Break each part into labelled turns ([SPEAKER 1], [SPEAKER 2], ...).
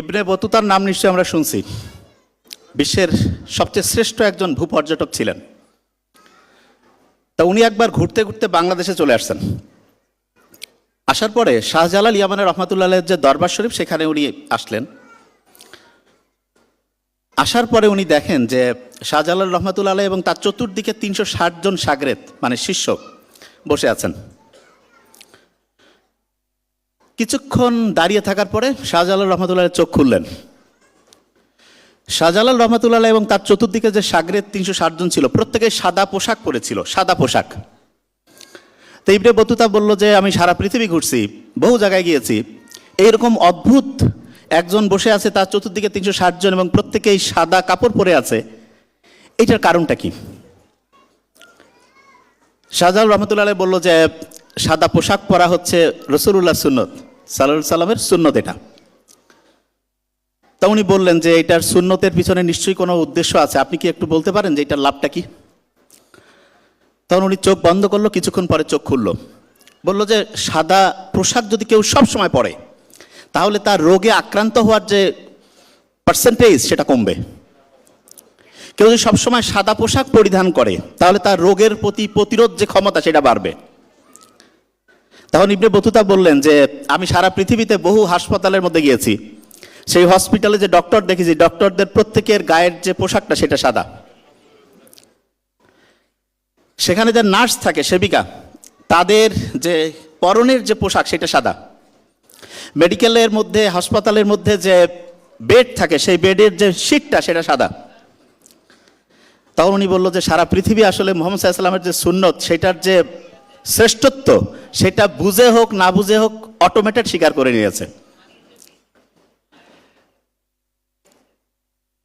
[SPEAKER 1] ইবনে বতুতার নাম নিশ্চয়ই আমরা শুনছি। বিশ্বের সবচেয়ে শ্রেষ্ঠ একজন ভূপর্যটক ছিলেন। তা উনি একবার ঘুরতে ঘুরতে বাংলাদেশে চলে আসছেন। আসার পরে শাহজালাল ইয়ামানের রহমাতুল্লাহ যে দরবার শরীফ, সেখানে উনি আসলেন। আসার পরে উনি দেখেন যে শাহজালাল রহমাতুল্লাহ এবং তার চতুর্দিকে তিনশো ষাট জন সাগরেত মানে শিষ্য বসে আছেন। কিছুক্ষণ দাঁড়িয়ে থাকার পরে শাহজালাল রহমতুল্লাহ চোখ খুললেন। শাহজালাল রহমতুল্লাহ এবং তার চতুর্দিকে যে সাগরের তিনশো জন ছিল, প্রত্যেকে সাদা পোশাক পরেছিল, সাদা পোশাক। তো ইবনে বতুতা বলল যে, আমি সারা পৃথিবী ঘুরছি, বহু জায়গায় গিয়েছি। এইরকম অদ্ভুত একজন বসে আছে, তার চতুর্দিকে তিনশো জন এবং প্রত্যেকেই সাদা কাপড় পরে আছে। এটার কারণটা কি? শাহজালাল রহমতুল্লাহ বলল যে, সাদা পোশাক পরা হচ্ছে রসুল্লাহ সুন্নত। সাল্লাহ সাল্লামের সুন্নত এটা। তা উনি বললেন যে এটার সুন্নতের পিছনে নিশ্চয়ই কোনো উদ্দেশ্য আছে। আপনি কি একটু বলতে পারেন যে এটার লাভটা কি? তখন উনি চোখ বন্ধ করল, কিছুক্ষণ পরে চোখ খুললো। বলল যে সাদা পোশাক যদি কেউ সব সময় পরে, তাহলে তার রোগে আক্রান্ত হওয়ার যে পার্সেন্টেজ সেটা কমবে। কেউ যদি সবসময় সাদা পোশাক পরিধান করে, তাহলে তার রোগের প্রতি প্রতিরোধ যে ক্ষমতা সেটা বাড়বে। তখন ইবনে বতুতা বললেন যে, আমি সারা পৃথিবীতে বহু হাসপাতালের মধ্যে গিয়েছি। সেই হসপিটালে যে ডক্টর দেখেছি, ডক্টরদের প্রত্যেকের গায়ের যে পোশাকটা সেটা সাদা। সেখানে যে নার্স থাকে, সেবিকা, তাদের যে পরনের যে পোশাক সেটা সাদা। মেডিকেলের মধ্যে, হাসপাতালের মধ্যে যে বেড থাকে, সেই বেডের যে সিটটা সেটা সাদা। তখন উনি বলল যে, সারা পৃথিবী আসলে মোহাম্মদ সাল্লামের যে সুন্নত, সেটার যে শ্রেষ্ঠত্ব, সেটা বুঝে হোক, না বুঝে হোক অটোমেটেড স্বীকার করে নিয়েছে।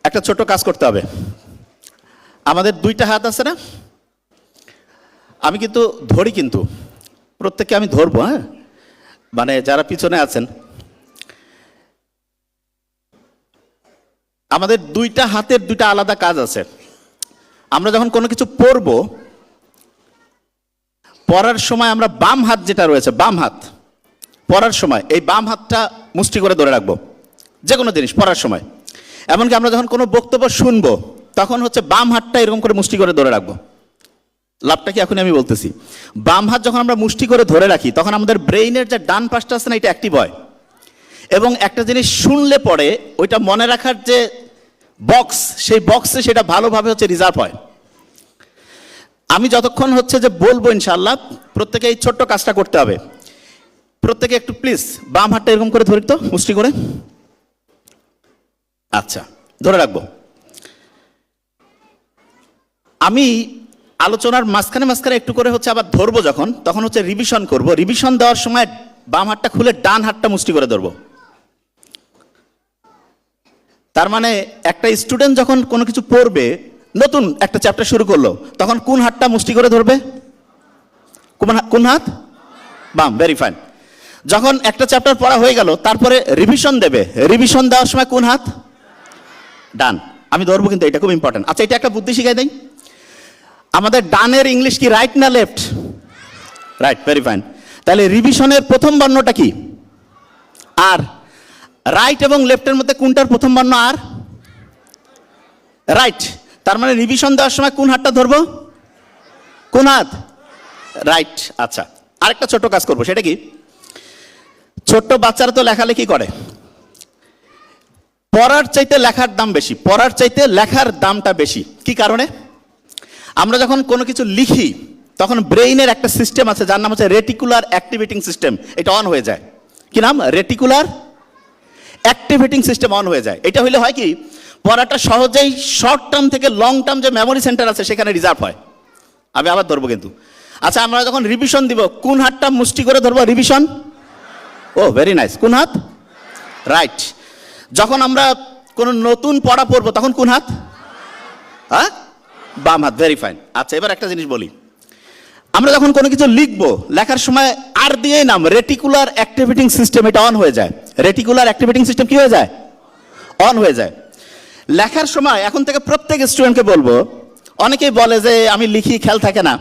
[SPEAKER 1] একটা ছোট কাজ করতে হবে। আমাদের দুইটা হাত আছে না? আমি কিন্তু ধরি কিন্তু। প্রত্যেককে আমি ধরবো হ্যাঁ? মানে যারা পিছনে আছেন। আমাদের দুইটা হাতের দুইটা আলাদা কাজ আছে। আমরা যখন কোনো কিছু পরবো পড়ার সময় আমরা বাম হাত যেটা রয়েছে, বাম হাত। পড়ার সময়, এই বাম হাতটা মুষ্টি করে ধরে রাখব। যে কোনো জিনিস পড়ার সময়। এমনকি আমরা যখন কোনো বক্তব্য শুনব, তখন হচ্ছে বাম হাতটা এরকম করে মুষ্টি করে ধরে রাখব। লাভটা কি এখন আমি বলতেছি? বাম হাত যখন আমরা মুষ্টি করে ধরে রাখি, তখন আমাদের ব্রেইনের যে ডান পাশটা আছে না, এটা অ্যাক্টিভ হয়। এবং একটা জিনিস শুনলে পরে, ওইটা মনে রাখার যে বক্স সেই বক্সে সেটা ভালোভাবে হচ্ছে রিজার্ভ হয়। আমি যতক্ষণ হচ্ছে যে বলব ইনশাল্লাহ প্রত্যেকে এই ছোট্ট কাজটা করতে হবে। প্রত্যেকে একটু প্লিজ বাম হাতটা এরকম করে ধরি তো মুষ্টি করে। আচ্ছা ধরে রাখব। আমি আলোচনার মাঝখানে মাঝখানে একটু করে হচ্ছে আবার ধরবো যখন, তখন হচ্ছে রিভিশন করব। রিভিশন দেওয়ার সময় বাম হাতটা খুলে ডান হাতটা মুষ্টি করে ধরবো। তার মানে একটা স্টুডেন্ট যখন কোনো কিছু পড়বে নতুন একটা চ্যাপ্টার শুরু করল। তখন কোন হাতটা মুষ্টি করে ধরবে? কোন হাত? বাম ভেরি ফাইন যখন একটা চ্যাপ্টার পড়া হয়ে গেল, তারপরে রিভিশন দেবে। রিভিশন দেওয়ার সময় কোন হাত? ডান। আমি ধরবো কিন্তু এটা খুব ইম্পর্টেন্ট আচ্ছা এটা একটা বুদ্ধি শিখাই দেই। আমাদের ডানের ইংলিশ কি রাইট না লেফট রাইট ভেরি ফাইন তাহলে রিভিশনের প্রথম বর্ণটা কি? আর। রাইট এবং লেফটের মধ্যে কোনটার প্রথম বর্ণ আর? রাইট তার মানে রিভিশন দেওয়ার সময় কোন হাতটা ধরবো? কোন হাত? রাইট আচ্ছা। আরেকটা ছোট কাজ করব, সেটা কি? ছোট্ট বাচ্চারা তো লেখালেখি করে। পড়ার চাইতে লেখার দাম বেশি, পড়ার চাইতে লেখার দামটা বেশি। কি কারণে? আমরা যখন কোনো কিছু লিখি, তখন ব্রেইনের একটা সিস্টেম আছে, যার নাম হচ্ছে রেটিকুলার অ্যাক্টিভেটিং সিস্টেম। এটা অন হয়ে যায়। কি নাম? রেটিকুলার অ্যাক্টিভেটিং সিস্টেম অন হয়ে যায়। এটা হইলে হয় কি? পড়াটা সহজেই শর্ট টার্ম থেকে লং টার্ম যে মেমোরি সেন্টার আছে, সেখানে রিজার্ভ হয়। আমি আবার ধরবো কিন্তু। আচ্ছা আমরা যখন রিভিশন দিব, কোন হাতটা মুষ্টি করে ধরবো রিভিশন ও ভেরি নাইস কোন হাত? রাইট যখন আমরা কোনো নতুন পড়া পড়ব, তখন কোন হাত? হ্যাঁ? বাম হাত ভেরি ফাইন আচ্ছা এবার একটা জিনিস বলি। আমরা যখন কোনো কিছু লিখব, লেখার সময় আর দিয়ে নাম রেটিকুলার অ্যাক্টিভেটিং সিস্টেম এটা অন হয়ে যায়। রেটিকুলার অ্যাক্টিভেটিং সিস্টেম কি হয়ে যায়? অন হয়ে যায়। লেখার সময় এখন থেকে প্রত্যেক স্টুডেন্টকে বলব, অনেকেই বলে যে আমি লিখি, খেয়াল থাকে না।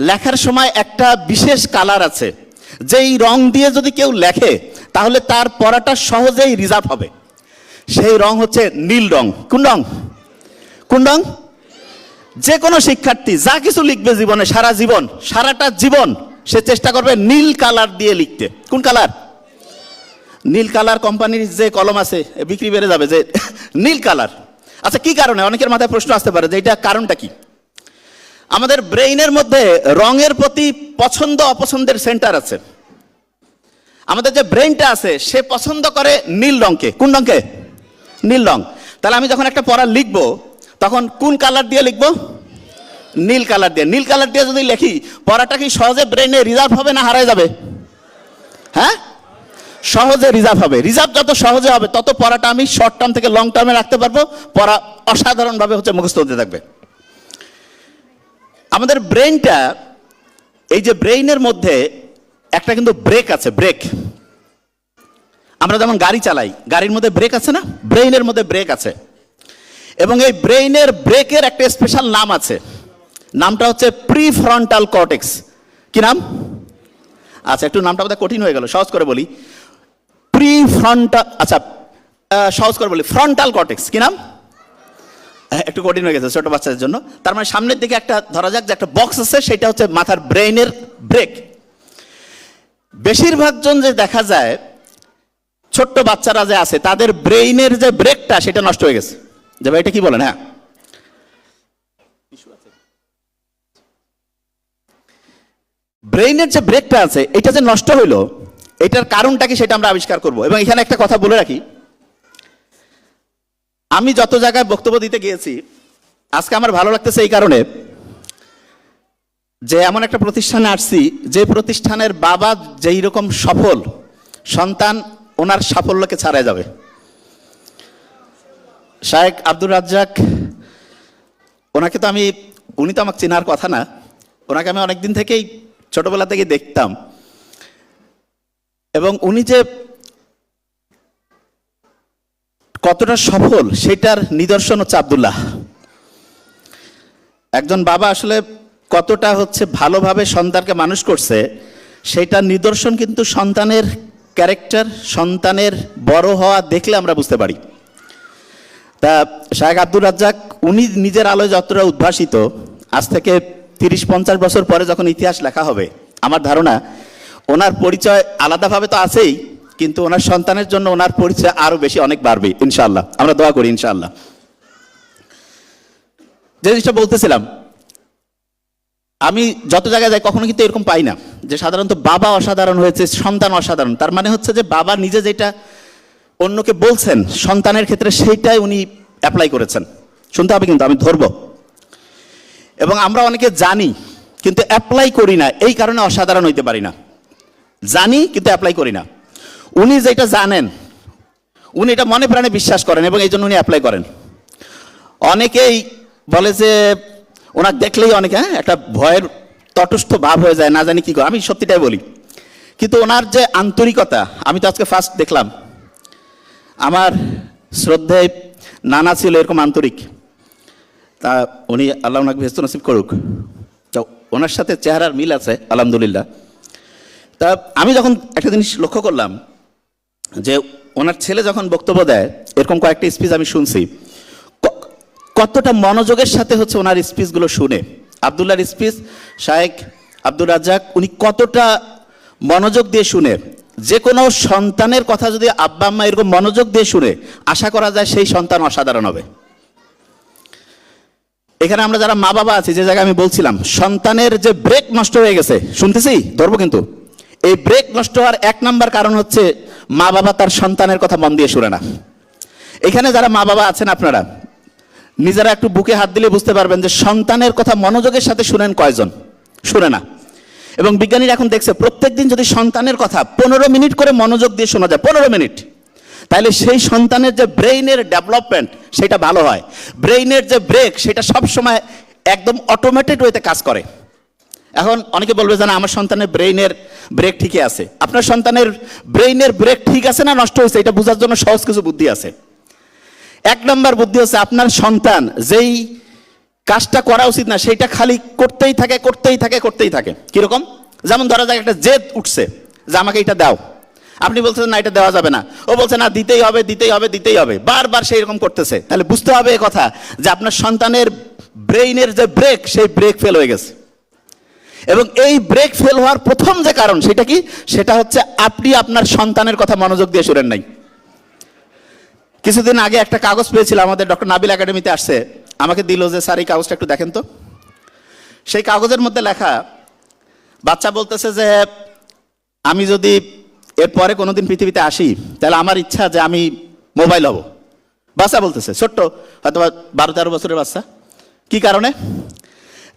[SPEAKER 1] লেখার সময় একটা বিশেষ কালার আছে, যেই রং দিয়ে যদি কেউ লেখে, তাহলে তার পড়াটা সহজেই রিজার্ভ হবে। সেই রং হচ্ছে নীল রং। কোন রং? কোন রং? যে কোনো শিক্ষার্থী যা কিছু লিখবে জীবনে, সারা জীবন, সারাটা জীবন সে চেষ্টা করবে নীল কালার দিয়ে লিখতে। কোন কালার নীল কালার কোম্পানির যে কলম আছে বিক্রি বেড়ে যাবে যে নীল কালার আচ্ছা কি কারণে? অনেকের মাথায় প্রশ্ন আসতে পারে যে এটা কারণটা কি? আমাদের ব্রেইনের মধ্যে রঙের প্রতি পছন্দ, অপছন্দের সেন্টার আছে। আমাদের যে ব্রেইনটা আছে, সে পছন্দ করে নীল রঙকে। কোন রঙকে? নীল রং। তাহলে আমি যখন একটা পড়া লিখব, তখন কোন কালার দিয়ে লিখব? নীল কালার দিয়ে। নীল কালার দিয়ে যদি লিখি, পড়াটা কি সহজে ব্রেইনে রিজার্ভ হবে না হারায় যাবে? হ্যাঁ? সহজে রিজার্ভ হবে। রিজার্ভ যত সহজে হবে, তত পড়াটা আমি শর্ট টার্ম থেকে লং টার্মে রাখতে পারব। পড়া অসাধারণভাবে হচ্ছে মুখস্থ হতে থাকবে। আমাদের ব্রেইনটা এই যে ব্রেইনের মধ্যে একটা কিন্তু ব্রেক আছে ব্রেক আমরা যেমন গাড়ি চালাই, গাড়ির মধ্যে ব্রেক আছে না? ব্রেইনের মধ্যে ব্রেক আছে। এবং এই ব্রেইনের ব্রেকের একটা স্পেশাল নাম আছে। নামটা হচ্ছে প্রি ফ্রন্টাল কর্টেক্স কি নাম? আচ্ছা একটু নামটা বোধহয় কঠিন হয়ে গেল, সহজ করে বলি। প্রি ফ্রন্টাল আচ্ছা সহজ করে বলি ফ্রন্টাল কর্টেক্স কি নাম? একটু কঠিন হয়ে গেছে ছোট বাচ্চাদের জন্য। তার মানে সামনের দিকে একটা, ধরা যাক যে একটা বক্স আছে, সেটা হচ্ছে মাথার ব্রেইনের ব্রেক বেশিরভাগ জন যে দেখা যায়, ছোট্ট বাচ্চারা যে আছে, তাদের ব্রেইনের যে ব্রেকটা সেটা নষ্ট হয়ে গেছে। যে ভাই এটা কি বলেন? হ্যাঁ। ব্রেইনের যে ব্রেকটা আছে, এটা যে নষ্ট হইল এটার কারণটা কি সেটা আমরা আবিষ্কার করব। এবং এখানে একটা কথা বলে রাখি। আমি যত জায়গায় বক্তব্য দিতে গিয়েছি, আজকে আমার ভালো লাগতেছে এই কারণে যে এমন একটা প্রতিষ্ঠানে আসছি, যে প্রতিষ্ঠানের বাবা যেই রকম সফল, সন্তান ওনার সাফল্যকে ছাড়াই যাবে। শায়েক আব্দুর রাজ্জাক, ওনাকে তো আমি, উনি তো আমাকে চেনার কথা না। ওনাকে আমি অনেকদিন থেকেই ছোটবেলা থেকে দেখতাম। এবং উনি যে কতটা সফল, সেটার নিদর্শন হচ্ছে আব্দুল্লাহ। একজন বাবা আসলে কতটা হচ্ছে ভালোভাবে সন্তানকে মানুষ করছে, সেটার নিদর্শন কিন্তু সন্তানের ক্যারেক্টার, সন্তানের বড় হওয়া দেখলে আমরা বুঝতে পারি। তা শাহেখ আব্দুর রাজ্জাক, উনি নিজের আলোয় যতটা উদ্ভাসিত, আজ থেকে তিরিশ পঞ্চাশ বছর পরে যখন ইতিহাস লেখা হবে, আমার ধারণা ওনার পরিচয় আলাদাভাবে তো আছেই, কিন্তু ওনার সন্তানের জন্য ওনার পরিচয় আরও বেশি অনেক বাড়বে ইনশাল্লাহ আমরা দোয়া করি ইনশাল্লাহ যে জিনিসটা বলতেছিলাম, আমি যত জায়গায় যাই কখনো কিন্তু এরকম পাই না, যে সাধারণত বাবা অসাধারণ হয়েছে, সন্তান অসাধারণ। তার মানে হচ্ছে যে বাবা নিজে যেটা অন্যকে বলছেন, সন্তানের ক্ষেত্রে সেইটাই উনি অ্যাপ্লাই করেছেন। শুনতে হবে কিন্তু, আমি ধরবো। এবং আমরা অনেকে জানি, কিন্তু অ্যাপ্লাই করি না, এই কারণে অসাধারণ হইতে পারি না। জানি, কিন্তু অ্যাপ্লাই করি না। উনি যেটা জানেন, উনি এটা মনে প্রাণে বিশ্বাস করেন এবং এই জন্য উনি অ্যাপ্লাই করেন। অনেকেই বলে যে, ওনার দেখলেই অনেকে হ্যাঁ একটা ভয়ের তটস্থ ভাব হয়ে যায়, না জানি কি করে। আমি সত্যিটাই বলি। কিন্তু ওনার যে আন্তরিকতা, আমি তো আজকে ফার্স্ট দেখলাম। আমার শ্রদ্ধেয় নানা ছিল, এরকম আন্তরিক। তা উনি আল্লাহ ওনাকে ভেস্ত নসিব করুক। তো ওনার সাথে চেহারার মিল আছে, আলহামদুলিল্লাহ। তা আমি যখন একটা জিনিস লক্ষ্য করলাম, যে ওনার ছেলে যখন বক্তব্য দেয়, এরকম কয়েকটা স্পিচ আমি শুনছি কতটা মনোযোগের সাথে হচ্ছে ওনার স্পিচগুলো শুনে। আবদুল্লাহর স্পিচ শায়েক আব্দুল রাজ্জাক, উনি কতটা মনোযোগ দিয়ে শুনে। যে কোনো সন্তানের কথা যদি আব্বা আম্মা এরকম মনোযোগ দিয়ে শুনে, আশা করা যায় সেই সন্তান অসাধারণ হবে। এখানে আমরা যারা মা বাবা আছি, যে জায়গায় আমি বলছিলাম, সন্তানের যে ব্রেক নষ্ট হয়ে গেছে, শুনতেছি? ধরবো কিন্তু। এই ব্রেক নষ্ট হওয়ার এক নাম্বার কারণ হচ্ছে মা বাবা তার সন্তানের কথা মন দিয়ে শুনে না। এখানে যারা মা বাবা আছেন আপনারা, নিজেরা একটু বুকে হাত দিলে বুঝতে পারবেন যে সন্তানের কথা মনোযোগের সাথে শুনেন কয়জন? শুনে না। এবং বিজ্ঞানীরা এখন দেখছে প্রত্যেকদিন যদি সন্তানের কথা পনেরো মিনিট করে মনোযোগ দিয়ে শোনা যায়, পনেরো মিনিট, তাহলে সেই সন্তানের যে ব্রেইনের ডেভেলপমেন্ট, সেটা ভালো হয়। ব্রেইনের যে ব্রেক সেটা সব সময় একদম অটোমেটেড ওয়েতে কাজ করে। এখন অনেকে বলবে যে না, আমার সন্তানের ব্রেইনের ব্রেক ঠিকই আছে। আপনার সন্তানের ব্রেইনের ব্রেক ঠিক আছে না নষ্ট হয়েছে? এটা বোঝার জন্য সহজ কিছু বুদ্ধি আছে। এক নম্বর বুদ্ধি হচ্ছে আপনার সন্তান যেই কাজটা করা উচিত না, সেইটা খালি করতেই থাকে করতেই থাকে করতেই থাকে। কীরকম? যেমন ধরা যাক একটা জেদ উঠছে যে আমাকে এটা দাও। আপনি বলছেন না, এটা দেওয়া যাবে না। ও বলছে না, দিতেই হবে দিতেই হবে দিতেই হবে। বারবার সেই রকম করতেছে। তাহলে বুঝতে হবে কথা যে আপনার সন্তানের ব্রেইনের যে ব্রেক সেই ব্রেক ফেল হয়ে গেছে। এবং এই ব্রেক ফেল হওয়ার প্রথম যে কারণ সেটা কি? সেটা হচ্ছে আপনি আপনার সন্তানের কথা মনোযোগ দিয়ে শুনেন নাই। কিছুদিন আগে একটা কাগজ পেয়েছিল, আমাদের ডক্টর নাবিল একাডেমিতে আসছে। আমাকে দিল যে, স্যার, এই কাগজটা একটু দেখেন তো। সেই কাগজের মধ্যে লেখা, বাচ্চা বলতেছে যে, আমি যদি এরপরে কোনোদিন পৃথিবীতে আসি, তাহলে আমার ইচ্ছা যে আমি মোবাইল হব। বাচ্চা বলতেছে, ছোট্ট হয়তো বারো তেরো বছরের বাচ্চা। কি কারণে?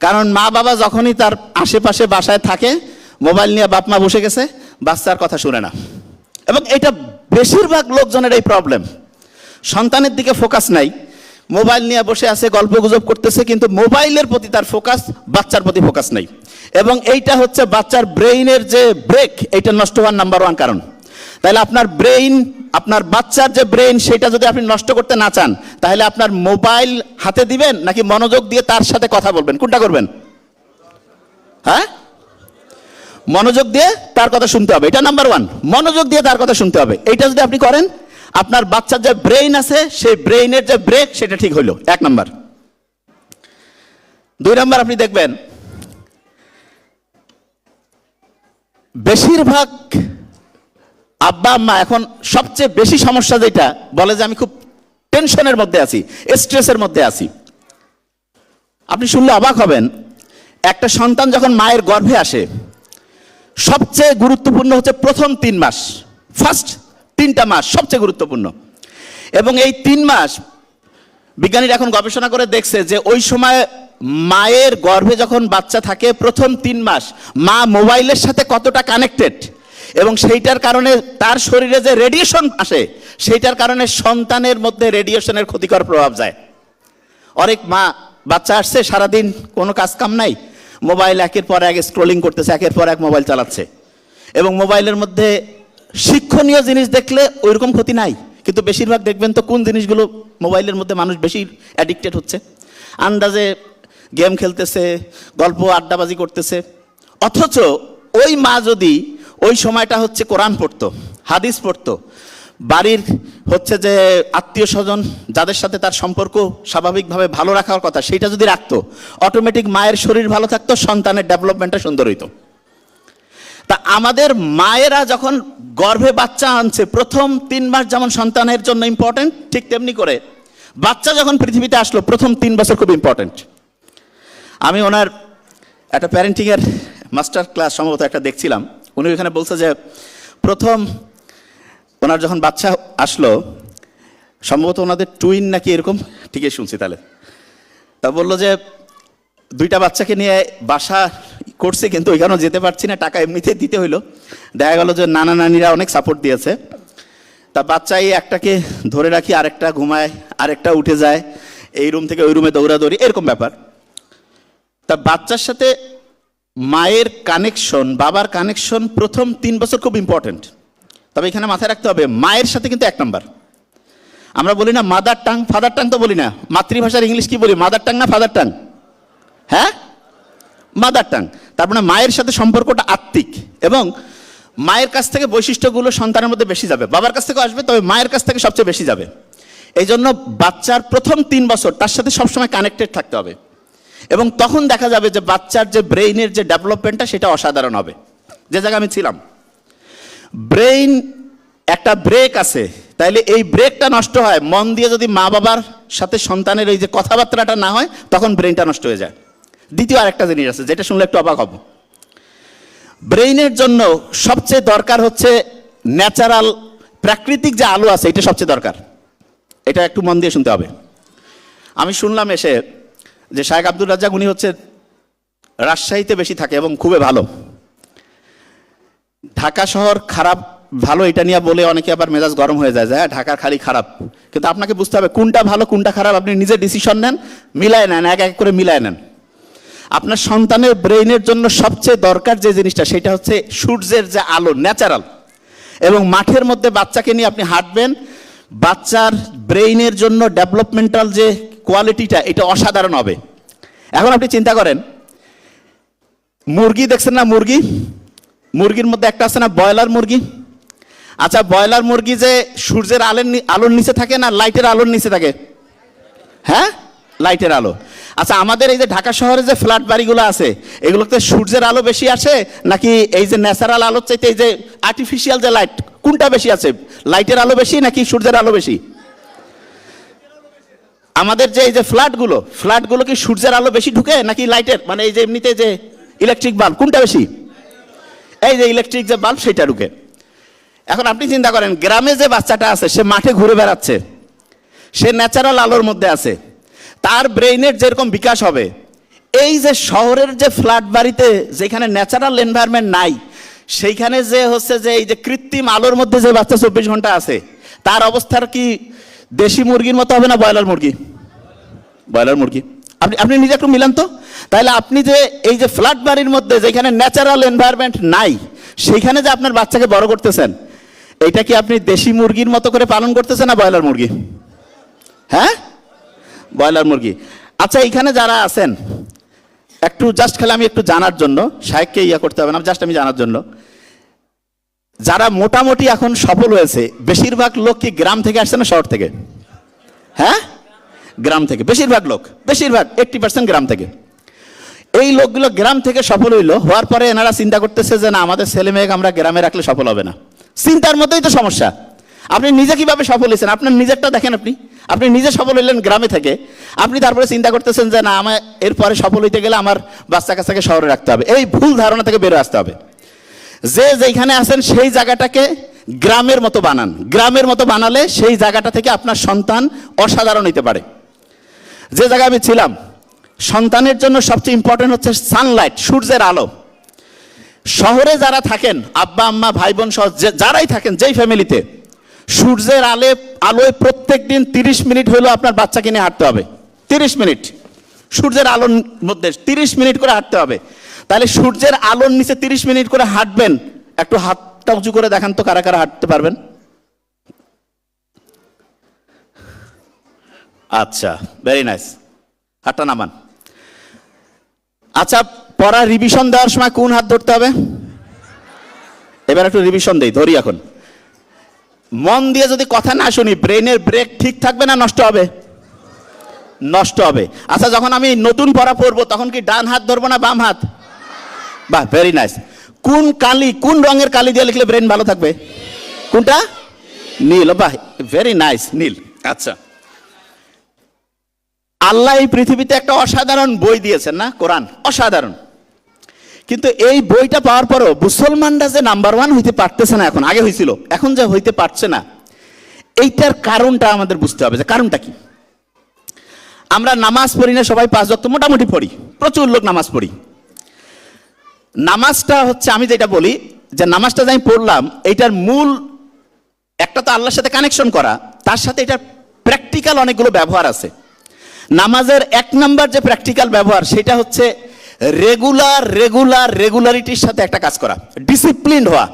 [SPEAKER 1] কারণ মা বাবা যখনই তার আশেপাশে বাসায় থাকে, মোবাইল নিয়ে বাপ মা বসে গেছে, বাচ্চার কথা শুনে না। এবং এটা বেশিরভাগ লোকজনের এই প্রবলেম সন্তানের দিকে ফোকাস নাই। মোবাইল নিয়ে বসে আছে, গল্প গুজব করতেছে, কিন্তু মোবাইলের প্রতি তার ফোকাস বাচ্চার প্রতি ফোকাস নেই। এবং এইটা হচ্ছে বাচ্চার ব্রেইনের যে ব্রেক এইটা নষ্ট হওয়ার নাম্বার ওয়ান কারণ। তাহলে আপনার ব্রেইন, আপনার বাচ্চার যে ব্রেইন, সেটা যদি আপনি নষ্ট করতে না চান, তাহলে আপনার মোবাইল হাতে দিবেন নাকি মনোযোগ দিয়ে তার সাথে কথা বলবেন? কোনটা করবেন? হ্যাঁ? মনোযোগ দিয়ে তার কথা শুনতে হবে। এটা নাম্বার ওয়ান মনোযোগ দিয়ে তার কথা শুনতে হবে। এটা যদি আপনি করেন, আপনার বাচ্চার যে ব্রেইন আছে, সেই ব্রেইনের যে ব্রেক, সেটা ঠিক হইল। এক নাম্বার দুই নাম্বার আপনি দেখবেন। বেশিরভাগ আব্বা, আম্মা, এখন সবচেয়ে বেশি সমস্যা যেটা, বলে যে আমি খুব টেনশনের মধ্যে আছি, স্ট্রেসের মধ্যে আছি। আপনি শুনলে অবাক হবেন, একটা সন্তান যখন মায়ের গর্ভে আসে, সবচেয়ে গুরুত্বপূর্ণ হচ্ছে প্রথম তিন মাস। ফার্স্ট তিনটা মাস সবচেয়ে গুরুত্বপূর্ণ। এবং এই তিন মাস, বিজ্ঞানীরা এখন গবেষণা করে দেখছে যে ওই সময় মায়ের গর্ভে যখন বাচ্চা থাকে, প্রথম তিন মাস মা মোবাইলের সাথে কতটা কানেক্টেড এবং সেইটার কারণে তার শরীরে যে রেডিয়েশন আসে, সেইটার কারণে সন্তানের মধ্যে রেডিয়েশনের ক্ষতিকর প্রভাব যায়। অনেক মা, বাচ্চা আসছে, সারাদিন কোনো কাজ কাম নাই, মোবাইল একের পর এক স্ক্রোলিং করতেছে, একের পর এক মোবাইল চালাচ্ছে। এবং মোবাইলের মধ্যে শিক্ষণীয় জিনিস দেখলে ওইরকম ক্ষতি নাই, কিন্তু বেশিরভাগ দেখবেন তো কোন জিনিসগুলো মোবাইলের মধ্যে মানুষ বেশি অ্যাডিক্টেড হচ্ছে? আন্দাজে গেম খেলতেছে, গল্প আড্ডাবাজি করতেছে, অথচ ওই মা যদি ওই সময়টা হচ্ছে কোরআন পড়তো, হাদিস পড়তো। বাড়ির হচ্ছে যে আত্মীয় স্বজন যাদের সাথে তার সম্পর্ক স্বাভাবিকভাবে ভালো রাখার কথা সেটা যদি রাখতো অটোমেটিক মায়ের শরীর ভালো থাকতো, সন্তানের ডেভেলপমেন্টটা সুন্দর হইতো। তা আমাদের মায়েরা যখন গর্ভে বাচ্চা আনছে, প্রথম তিন মাস যেমন সন্তানের জন্য ইম্পর্টেন্ট ঠিক তেমনি করে বাচ্চা যখন পৃথিবীতে আসলো, প্রথম তিন বছর খুব ইম্পর্টেন্ট আমি ওনার একটা প্যারেন্টিংয়ের মাস্টার ক্লাস সম্ভবত একটা দেখছিলাম। উনি ওখানে বলছে যে, প্রথম ওনার যখন বাচ্চা আসলো, সম্ভবত ওনাদের টুইন নাকি এরকম? ঠিকই শুনছি তাহলে। তা বলল যে, দুইটা বাচ্চাকে নিয়ে বাসা করছে, কিন্তু ওইখানেও যেতে পারছি না, টাকা এমনিতেই দিতে হইল। দেখা গেল যে নানা নানিরা অনেক সাপোর্ট দিয়েছে। তা বাচ্চাই একটাকে ধরে রাখি, আরেকটা ঘুমায়, আরেকটা উঠে যায়, এই রুম থেকে ওই রুমে দৌড়াদৌড়ি, এরকম ব্যাপার। তা বাচ্চার সাথে মায়ের কানেকশন বাবার কানেকশন প্রথম তিন বছর খুব ইম্পর্ট্যান্ট তবে এখানে মাথায় রাখতে হবে, মায়ের সাথে কিন্তু এক নাম্বার আমরা বলি না মাদার টাং ফাদার টাং তো বলি না। মাতৃভাষার ইংলিশ কি বলি? মাদার টাং না ফাদার টাং হ্যাঁ? মাদার টাং তার মানে মায়ের সাথে সম্পর্কটা আত্মিক এবং মায়ের কাছ থেকে বৈশিষ্ট্যগুলো সন্তানের মধ্যে বেশি যাবে। বাবার কাছ থেকে আসবে, তবে মায়ের কাছ থেকে সবচেয়ে বেশি যাবে। এই জন্য বাচ্চার প্রথম তিন বছর তার সাথে সবসময় কানেক্টেড থাকতে হবে। এবং তখন দেখা যাবে যে বাচ্চার যে ব্রেইনের যে ডেভেলপমেন্টটা, সেটা অসাধারণ হবে। যে জায়গায় আমি ছিলাম। ব্রেইন, একটা ব্রেক আছে। তাইলে এই ব্রেকটা নষ্ট হয়। মন দিয়ে যদি মা বাবার সাথে সন্তানের এই যে কথাবার্তাটা না হয়, তখন ব্রেইনটা নষ্ট হয়ে যায়। দ্বিতীয় আরেকটা জিনিস আছে, যেটা শুনলে একটু অবাক হব। ব্রেইনের জন্য সবচেয়ে দরকার হচ্ছে ন্যাচারাল, প্রাকৃতিক যে আলো আছে, এটা সবচেয়ে দরকার। এটা একটু মন দিয়ে শুনতে হবে। আমি শুনলাম এসে যে শাহেক আব্দুর রাজ্জাক উনি হচ্ছে রাজশাহীতে বেশি থাকে এবং খুবই ভালো। ঢাকা শহর খারাপ, ভালো এটা নিয়ে বলে অনেকে আবার মেজাজ গরম হয়ে যায় হ্যাঁ ঢাকা খালি খারাপ। কিন্তু আপনাকে বুঝতে হবে, কোনটা ভালো, কোনটা খারাপ, আপনি নিজে ডিসিশন নেন, মিলায় নেন, এক এক করে মিলায় নেন। আপনার সন্তানের ব্রেইনের জন্য সবচেয়ে দরকার যে জিনিসটা, সেটা হচ্ছে সূর্যের যে আলো ন্যাচারাল এবং মাঠের মধ্যে বাচ্চাকে নিয়ে আপনি হাঁটবেন, বাচ্চার ব্রেইনের জন্য ডেভেলপমেন্টাল যে কোয়ালিটিটা এটা অসাধারণ হবে। এখন আপনি চিন্তা করেন, মুরগি দেখছেন না মুরগি? মুরগির মধ্যে একটা আছে না ব্রয়লার মুরগি? আচ্ছা ব্রয়লার মুরগি যে সূর্যের আলোর আলোর নিচে থাকে না লাইটের আলোর নিচে থাকে? হ্যাঁ? লাইটের আলো। আচ্ছা আমাদের এই যে ঢাকা শহরে যে ফ্ল্যাট বাড়িগুলো আছে, এগুলোতে সূর্যের আলো বেশি আসে? নাকি এই যে ন্যাচারাল আলোর চাইতে এই যে আর্টিফিশিয়াল যে লাইট কোনটা বেশি আছে? লাইটের আলো বেশি নাকি সূর্যের আলো বেশি? আমাদের যে এই যে ফ্ল্যাটগুলো ফ্ল্যাটগুলো কি সূর্যের আলো বেশি ঢুকে নাকি লাইটের? মানে এই যে এমনিতে যে ইলেকট্রিক বাল্ব, কোনটা বেশি? এই যে ইলেকট্রিক যে বাল্ব সেটা ঢুকে। এখন আপনি চিন্তা করেন, গ্রামে যে বাচ্চাটা আছে, সে মাঠে ঘুরে বেড়াচ্ছে। সে ন্যাচারাল আলোর মধ্যে আছে। তার ব্রেইনের যেরকম বিকাশ হবে, এই যে শহরের যে ফ্ল্যাট বাড়িতে যেখানে ন্যাচারাল এনভায়রনমেন্ট নাই, সেইখানে যে হচ্ছে যে এই যে কৃত্রিম আলোর মধ্যে যে বাচ্চা চব্বিশ ঘণ্টা আছে, তার অবস্থার কি দেশি মুরগির মতো হবে না ব্রয়লার মুরগি? ব্রয়লার মুরগি। আপনি আপনি নিজে একটু মিলান তো। তাহলে আপনি যে এই যে ফ্ল্যাট বাড়ির মধ্যে যেখানে ন্যাচারাল এনভায়রনমেন্ট নাই সেইখানে যে আপনার বাচ্চাকে বড় করতেছেন, এটা কি আপনি দেশি মুরগির মতো করে পালন করতেছেন না ব্রয়লার মুরগি? হ্যাঁ? ব্রয়লার মুরগি। আচ্ছা এইখানে যারা আছেন, একটু জাস্ট খেলে আমি একটু জানার জন্য, সাহেবকে ইয়া করতে হবে না জাস্ট আমি জানার জন্য। যারা মোটামুটি এখন সফল হয়েছে, বেশিরভাগ লোক কি গ্রাম থেকে আসছে না শহর থেকে? হ্যাঁ? গ্রাম থেকে, বেশিরভাগ লোক, বেশিরভাগ এইট্টি পার্সেন্ট গ্রাম থেকে। এই লোকগুলো গ্রাম থেকে সফল হইল, হওয়ার পরে এনারা চিন্তা করতেছে যে না, আমাদের ছেলে মেয়েকে আমরা গ্রামে রাখলে সফল হবে না। চিন্তার মধ্যেই তো সমস্যা। আপনি নিজে কীভাবে সফল হয়েছেন? আপনার নিজেরটা দেখেন আপনি। আপনি নিজে সফল হইলেন গ্রামে থেকে। আপনি তারপরে চিন্তা করতেছেন যে না, আমার এরপরে সফল হইতে গেলে আমার বাচ্চা কাচ্চাকে শহরে রাখতে হবে। এই ভুল ধারণা থেকে বেরো আসতে হবে। যে যেখানে আছেন সেই জায়গাটাকে গ্রামের মতো বানান। গ্রামের মতো বানালে সেই জায়গাটা থেকে আপনার সন্তান অসাধারণ হইতে পারে। যে জায়গায় আমি ছিলাম, সন্তানের জন্য সবচেয়ে ইম্পর্টেন্ট হচ্ছে সানলাইট সূর্যের আলো। শহরে যারা থাকেন, আব্বা, আম্মা, ভাই, বোন সহ যারাই থাকেন, যেই ফ্যামিলিতে সূর্যের আলে আলোয় প্রত্যেক দিন তিরিশ মিনিট হলেও আপনার বাচ্চাকে নিয়ে হাঁটতে হবে। তিরিশ মিনিট। সূর্যের আলোর মধ্যে তিরিশ মিনিট করে হাঁটতে হবে। তাহলে সূর্যের আলোর নিচে তিরিশ মিনিট করে হাঁটবেন। একটু হাতটা উঁচু করে দেখান তো কারা কারা হাঁটতে পারবেন। আচ্ছা ভেরি নাইস হাতটা নামান। আচ্ছা পড়া রিভিশন দেওয়ার সময় কোন হাত ধরতে হবে? এবার একটু রিভিশন দেই, ধরি এখন। মন দিয়ে যদি কথা না শুনি ব্রেনের ব্রেক ঠিক থাকবে না নষ্ট হবে? নষ্ট হবে। আচ্ছা যখন আমি নতুন পড়া পড়ব, তখন কি ডান হাত ধরবো না বাম হাত? বাহ ভেরি নাইস কোন কালি, কোন রঙের কালি দিয়ে লিখলে ব্রেন ভালো থাকবে? কোনটা? নীল, বাহ ভেরি নাইস নীল। আচ্ছা। আল্লাহ এই পৃথিবীতে একটা অসাধারণ বই দিয়েছেন না? কোরআন, অসাধারণ। কিন্তু এই বইটা পাওয়ার পরও মুসলমানরা যে নাম্বার ওয়ান হইতে পারতেছে না এখন, আগে হয়েছিল এখন যে হইতে পারছে না, এইটার কারণটা আমাদের বুঝতে হবে যে কারণটা কি। আমরা নামাজ পড়ি না, সবাই পাঁচ ওয়াক্ত মোটামুটি পড়ি, প্রচুর লোক নামাজ পড়ি। নামাজটা হচ্ছে, আমি যেটা বলি, যে নামাজটা যে আমি পড়লাম, এইটার মূল, একটা তো আল্লাহর সাথে কানেকশন করা, তার সাথে এটার প্র্যাকটিক্যাল অনেকগুলো ব্যবহার আছে। নামাজের এক নাম্বার যে প্র্যাকটিক্যাল ব্যবহার, সেটা হচ্ছে রেগুলার রেগুলার রেগুলারিটির সাথে একটা কাজ করা ডিসিপ্লিন হওয়া।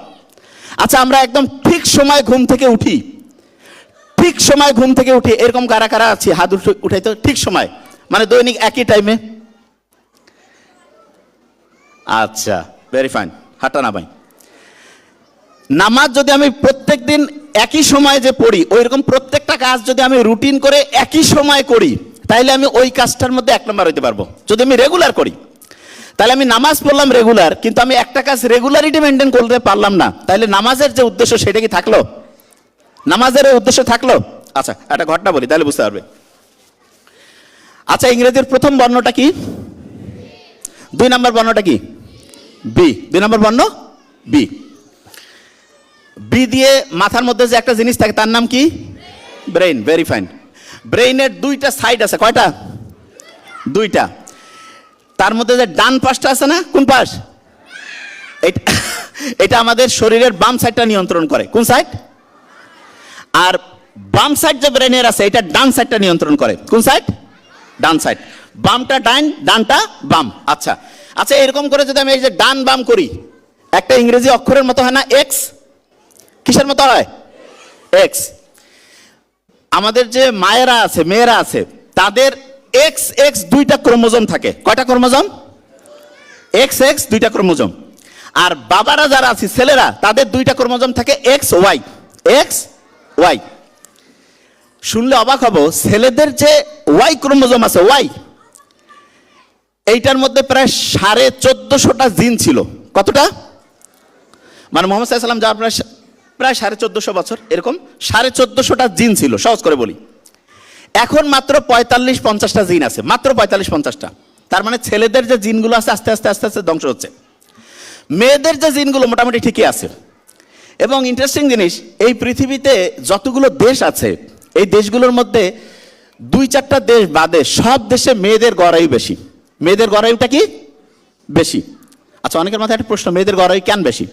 [SPEAKER 1] আচ্ছা আমরা একদম ঠিক সময় ঘুম থেকে উঠি। ঠিক সময় ঘুম থেকে উঠি, এরকম কারা কারা আছি? হাত উঠে- উঠাই তো ঠিক সময়। মানে দৈনিক একই টাইমে আচ্ছা ভেরি ফাইন হাঁটা না ভাই। নামাজ যদি আমি প্রত্যেক দিন একই সময় যে পড়ি ওই রকম প্রত্যেকটা কাজ যদি আমি রুটিন করে একই সময় করি, তাইলে আমি ওই কাজটার মধ্যে এক নম্বর হইতে পারব। যদি আমি রেগুলার করি তাহলে আমি নামাজ পড়লাম রেগুলার কিন্তু আমি একটা কাজ রেগুলারিটি মেনটেন করতে পারলাম না তাহলে নামাজের যে উদ্দেশ্য সেটা কি থাকল? নামাজের উদ্দেশ্য থাকল? আচ্ছা একটা ঘটনা বলি, তাহলে বুঝতে পারবে। আচ্ছা ইংরেজির প্রথম বর্ণটা কি? দুই নম্বর বর্ণটা কি? বি, দুই নম্বর বর্ণ, বি। বি দিয়ে মাথার মধ্যে যে একটা জিনিস থাকে, তার নাম কি? Brain, very fine. ব্রেইনের দুইটা সাইড আছে, কয়টা? দুইটা। তার মধ্যে যে ডান পাশটা আছে না, কোন পাশ? এটা এটা আমাদের শরীরের বাম সাইডটা নিয়ন্ত্রণ করে। কোন সাইড? আর বাম সাইড যে ব্রেনের আছে, এটা ডান সাইডটা নিয়ন্ত্রণ করে। কোন সাইড? ডান সাইড। বামটা ডান, ডানটা বাম। আচ্ছা আচ্ছা এরকম করে যদি আমি এই যে ডান বাম করি, একটা ইংরেজি অক্ষরের মতো হয় না এক্স কিসের মতো হয়? এক্স আমাদের যে মায়েরা আছে, মেয়েরা আছে, তাদের এক্স এক্স দুইটা ক্রোমোজোম থাকে। কয়টা ক্রোমোজোম? এক্স এক্স দুইটা ক্রোমোজোম। আর বাবারা যারা আছে, ছেলেরা, তাদের দুইটা ক্রোমোজোম থাকে এক্স ওয়াই এক্স ওয়াই শুনলে অবাক হব, ছেলেদের যে ওয়াই ক্রোমোজোম আছে ওয়াই এইটার মধ্যে প্রায় সাড়ে চোদ্দশোটা জিন ছিল। কতটা? মানে মোহাম্মদ সাল্লাম যাওয়ার প্রায় প্রায় সাড়ে চোদ্দশো বছর, এরকম সাড়ে চোদ্দশোটা জিন ছিল, সহজ করে বলি। এখন মাত্র পঁয়তাল্লিশ পঞ্চাশটা জিন আছে, মাত্র পঁয়তাল্লিশ পঞ্চাশটা। তার মানে ছেলেদের যে জিনগুলো আছে, আস্তে আস্তে আস্তে আস্তে ধ্বংস হচ্ছে। মেয়েদের যে জিনগুলো মোটামুটি ঠিকই আছে। এবং ইন্টারেস্টিং জিনিস, এই পৃথিবীতে যতগুলো দেশ আছে, এই দেশগুলোর মধ্যে দুই চারটা দেশ বাদে সব দেশে মেয়েদের গড়াই বেশি। মেয়েদের গড়াইটা কি? বেশি। আচ্ছা অনেকের মাথায় একটা প্রশ্ন, মেয়েদের গড়াই কেন বেশি?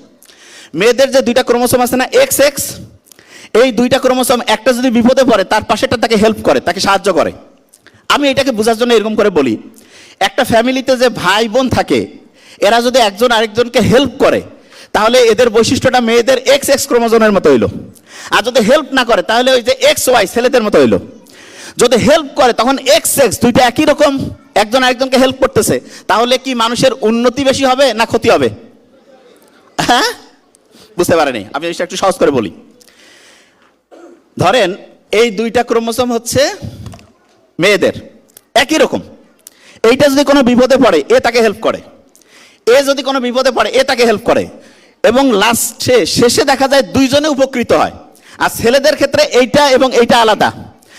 [SPEAKER 1] মেয়েদের যে দুইটা ক্রোমোসোম আছে না, এক্স এক্স, এই দুইটা ক্রোমোসোম একটা যদি বিপদে পড়ে, তার পাশেটা তাকে হেল্প করে, তাকে সাহায্য করে। আমি এটাকে বোঝার জন্য এরকম করে বলি, একটা ফ্যামিলিতে যে ভাই বোন থাকে, এরা যদি একজন আরেকজনকে হেল্প করে, তাহলে এদের বৈশিষ্ট্যটা মেয়েদের এক্স এক্স ক্রোমোজোমের মতো হইল। আর যদি হেল্প না করে, তাহলে ওই যে এক্স ওয়াই ছেলেদের মতো হইল। যদি হেল্প করে, তখন এক্স এক্স দুইটা একই রকম। একজন আরেকজনকে হেল্প করতেছে, তাহলে কি মানুষের উন্নতি বেশি হবে না ক্ষতি হবে? হ্যাঁ? বুঝতে পারেনি। আমি জিনিসটা একটু সহজ করে বলি। ধরেন, এই দুইটা ক্রোমোসোম হচ্ছে মেয়েদের। একই রকম। এইটা যদি কোনো বিপদে পড়ে, এ তাকে হেল্প করে। এ যদি কোনো বিপদে পড়ে, এ তাকে হেল্প করে। এবং লাস্টে শেষে দেখা যায় দুইজনে উপকৃত হয়। আর ছেলেদের ক্ষেত্রে এইটা এবং এইটা আলাদা।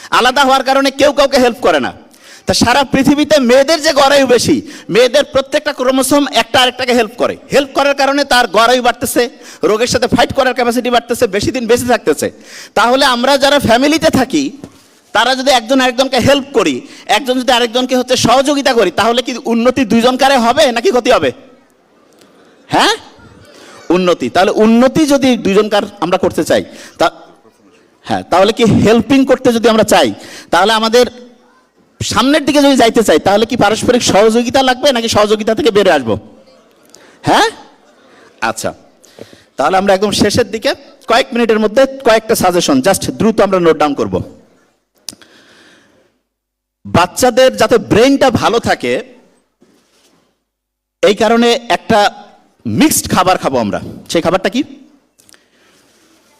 [SPEAKER 1] আলাদা হওয়ার কারণে কেউ কাউকে হেল্প করে না। তা সারা পৃথিবীতে মেয়েদের যে গড়ায়ু বেশি, মেয়েদের প্রত্যেকটা ক্রোমোসোম একটা আরেকটাকে হেল্প করে। হেল্প করার কারণে তার গড়ায়ু বাড়তেছে, রোগের সাথে ফাইট করার ক্যাপাসিটি বাড়তেছে, বেশি দিন বেঁচে থাকতেছে। তাহলে আমরা যারা ফ্যামিলিতে থাকি, তারা যদি একজন আরেকজনকে হেল্প করি, একজন যদি আরেকজনকে হচ্ছে সহযোগিতা করি, তাহলে কি উন্নতি দুইজনকারে হবে নাকি ক্ষতি হবে? হ্যাঁ? উন্নতি। তাহলে উন্নতি যদি দুইজনকার আমরা করতে চাই, তা হ্যাঁ তাহলে কি হেল্পিং করতে যদি আমরা চাই, তাহলে আমাদের সামনের দিকে যদি যাইতে চাই, তাহলে কি পারস্পরিক সহযোগিতা লাগবে নাকি সহযোগিতা থেকে বেড়ে আসব? হ্যাঁ? আচ্ছা তাহলে আমরা একদম শেষের দিকে কয়েক মিনিটের মধ্যে কয়েকটা সাজেশন জাস্ট দ্রুত আমরা নোট ডাউন করব। বাচ্চাদের যাতে ব্রেনটা ভালো থাকে, এই কারণে একটা মিক্সড খাবার খাব আমরা। সেই খাবারটা কি?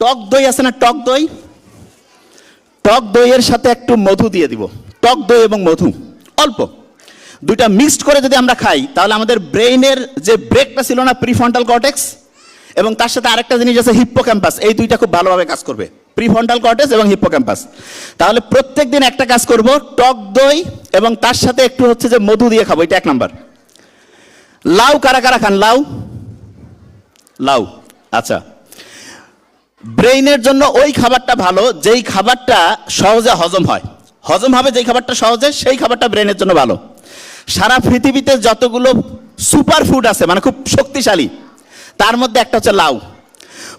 [SPEAKER 1] টক দই আছে না টক দই? টক দইয়ের সাথে একটু মধু দিয়ে দিব। টক দই এবং মধু, অল্প। দুইটা মিক্সড করে যদি আমরা খাই, তাহলে আমাদের ব্রেইনের যে ব্রেকটা ছিল না প্রিফ্রন্টাল কর্টেক্স এবং তার সাথে আরেকটা জিনিস আছে হিপ্পো ক্যাম্পাস এই দুইটা খুব ভালোভাবে কাজ করবে। প্রিফ্রন্টাল কর্টেক্স এবং হিপ্পো ক্যাম্পাস তাহলে প্রত্যেক দিন একটা কাজ করব, টক দই এবং তার সাথে একটু হচ্ছে যে মধু দিয়ে খাব, এটা এক নাম্বার। লাউ কারা কারা খান? লাউ? লাউ। আচ্ছা। ব্রেইনের জন্য ওই খাবারটা ভালো, যেই খাবারটা সহজে হজম হয়। হজম হবে যেই খাবারটা সহজে, সেই খাবারটা ব্রেনের জন্য ভালো। সারা পৃথিবীতে যতগুলো সুপার ফুড আছে মানে খুব শক্তিশালী, তার মধ্যে একটা হচ্ছে লাউ।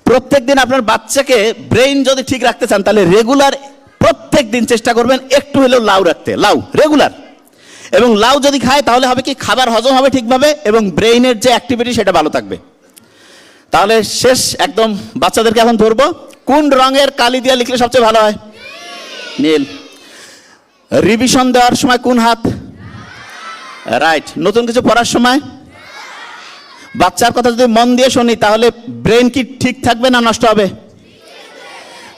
[SPEAKER 1] প্রত্যেক দিন আপনার বাচ্চাকে ব্রেইন যদি ঠিক রাখতে চান, তাহলে রেগুলার প্রত্যেক দিন চেষ্টা করবেন একটু হলেও লাউ রাখতে। লাউ রেগুলার এবং লাউ যদি খায়, তাহলে হবে কি, খাবার হজম হবে ঠিকভাবে এবং ব্রেইনের যে অ্যাক্টিভিটি সেটা ভালো থাকবে। তাহলে শেষ, একদম বাচ্চাদেরকে এখন ধরবো। কোন রঙের কালি দিয়ে লিখলে সবচেয়ে ভালো হয়? নীল। রিভিশন দেওয়ার সময় কোন হাত? রাইট নতুন কিছু পড়ার সময়? বাচ্চার কথা যদি মন দিয়ে শুনি, তাহলে ব্রেন কি ঠিক থাকবে না নষ্ট হবে?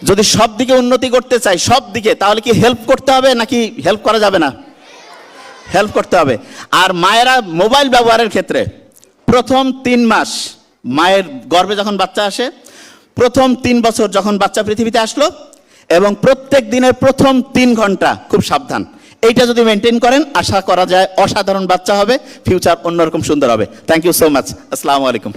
[SPEAKER 1] যদি সব দিকে উন্নতি করতে চাই, সব দিকে, তাহলে কি হেল্প করতে হবে নাকি হেল্প করা যাবে না? হেল্প করতে হবে। আর মায়েরা মোবাইল ব্যবহারের ক্ষেত্রে প্রথম তিন মাস, মায়ের গর্ভে যখন বাচ্চা আসে, প্রথম তিন বছর যখন বাচ্চা পৃথিবীতে আসলো এবং প্রত্যেক দিনের প্রথম তিন ঘণ্টা খুব সাবধান। এইটা যদি মেনটেন করেন, আশা করা যায় অসাধারণ বাচ্চা হবে ফিউচার অন্যরকম সুন্দর হবে। থ্যাংক ইউ সো মাচ আসসালামু আলাইকুম